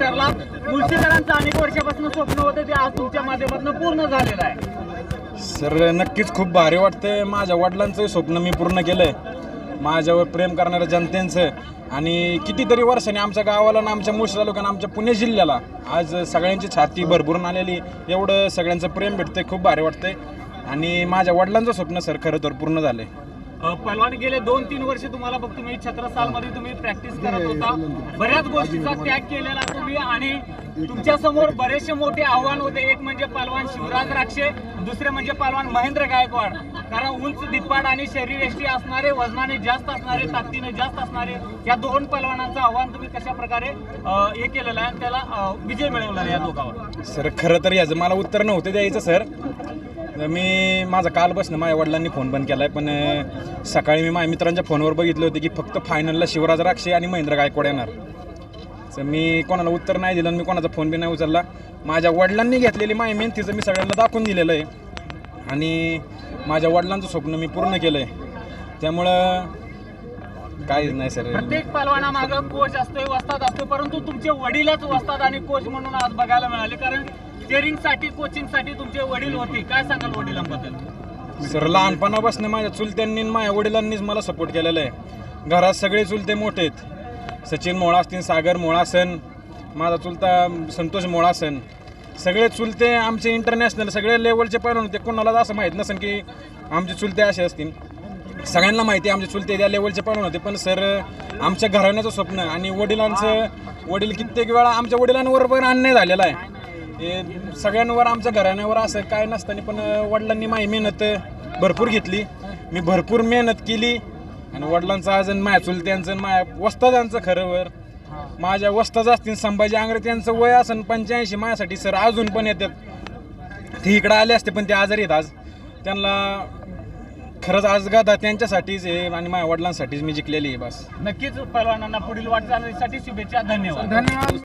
ठरला मुळशीकरांचं अनेक वर्षापासून स्वप्न होतं ते आज तुमच्या माध्यमातून पूर्ण झालेलं आहे. सर नक्कीच खूप भारी वाटतंय. माझ्या वडिलांचं स्वप्न मी पूर्ण केलंय. माझ्यावर प्रेम करणाऱ्या जनतेचं. आणि कितीतरी वर्षांनी आमच्या गावाला ना आमच्या मुळशी तालुक्यानं आमच्या पुणे जिल्ह्याला आज सगळ्यांची छाती भरभरून आलेली एवढं सगळ्यांचं प्रेम भेटतंय खूप भारी वाटतंय. आणि माझ्या वडिलांचं स्वप्न सर खरं तर पूर्ण झालंय. आहे पहलवान गेले दोन तीन वर्ष तुम्हाला बघ तुम्ही छत्रसाल मध्ये तुम्ही प्रॅक्टिस करत होता. बऱ्याच गोष्टीचा त्याग केलेला तुम्ही आणि तुमच्यासमोर बरेचसे मोठे आव्हान होते. एक म्हणजे पलवान शिवराज राक्षे दुसरे म्हणजे पलवान महेंद्र गायकवाड. कारण उंच दिप्पाड आणि शरीर एष्टी असणारे वजनाने जास्त असणारे ताकदीने जास्त असणारे या दोन पलवानांचं आव्हान तुम्ही कशा प्रकारे हे केलेलं आहे आणि त्याला विजय मिळवला आहे या दोघांवर? सर खरं तर याचं मला उत्तर नव्हतं द्यायचं सर. मी माझा काल बसणं माझ्या वडिलांनी फोन बंद केला आहे पण सकाळी मी माझ्या मित्रांच्या फोनवर बघितलं होते की फक्त फायनलला शिवराज राक्षे आणि महेंद्र गायकवाड येणार. तर मी कोणाला उत्तर नाही दिलं मी कोणाचा फोन बी नाही उचलला. माझ्या वडिलांनी घेतलेली माझ्या मेहनतीचं मी सगळ्यांना दाखवून दिलेलं आहे. आणि माझ्या वडिलांचं स्वप्न मी पूर्ण केलं आहे त्यामुळं काहीच नाही सर. प्रत्येक पहलवानामागं कोच असतोय वस्ताद असतोय परंतु तुमचे वडीलच वस्ताद आणि कोच म्हणून आज बघायला मिळाले. कारण स्टेअरिंगसाठी कोचिंगसाठी तुमचे वडील होते. काय सांगाल वडिलांबद्दल? सर लहानपणापासून माझ्या चुलत्यांनी आणि माझ्या वडिलांनीच मला सपोर्ट केलेला आहे. घरात सगळे चुलते मोठे आहेत. सचिन मोळा असतील सागर मोळासन माझा चुलता संतोष मोळासन सगळे चुलते आमचे इंटरनॅशनल सगळे लेवलचे पैलवान होते. कोणालाच असं माहीत नसेल की आमचे चुलते असे असतील. सगळ्यांना माहिती आहे आमचे चुलते त्या लेवलचे पण होते पण सर आमच्या घराण्याचं स्वप्न आणि वडिलांचं वडील कित्येक वेळा आमच्या वडिलांवर पण अन्याय झालेला आहे. हे सगळ्यांवर आमच्या घराण्यावर असं काय नसताना पण वडिलांनी माझी मेहनत भरपूर घेतली. मी भरपूर मेहनत केली. आणि वडिलांचं आज आणि माझ्या चुलत्यांचं आणि माझ्या वस्ताजांचं खरंवर माझ्या वस्ताज असतील संभाजी आंग्रे त्यांचं वय असन पंच्याऐंशी माझ्यासाठी सर अजून पण येतात. ते इकडं आले असते पण ते आजारी आहेत आज. त्यांना खरंच आज गादा त्यांच्यासाठीच आहे आणि माझ्या वडिलांसाठीच मी जिंकलेली आहे बस. नक्कीच पहलवानांना पुढील वाटचालीसाठी शुभेच्छा धन्यवाद. धन्यवाद.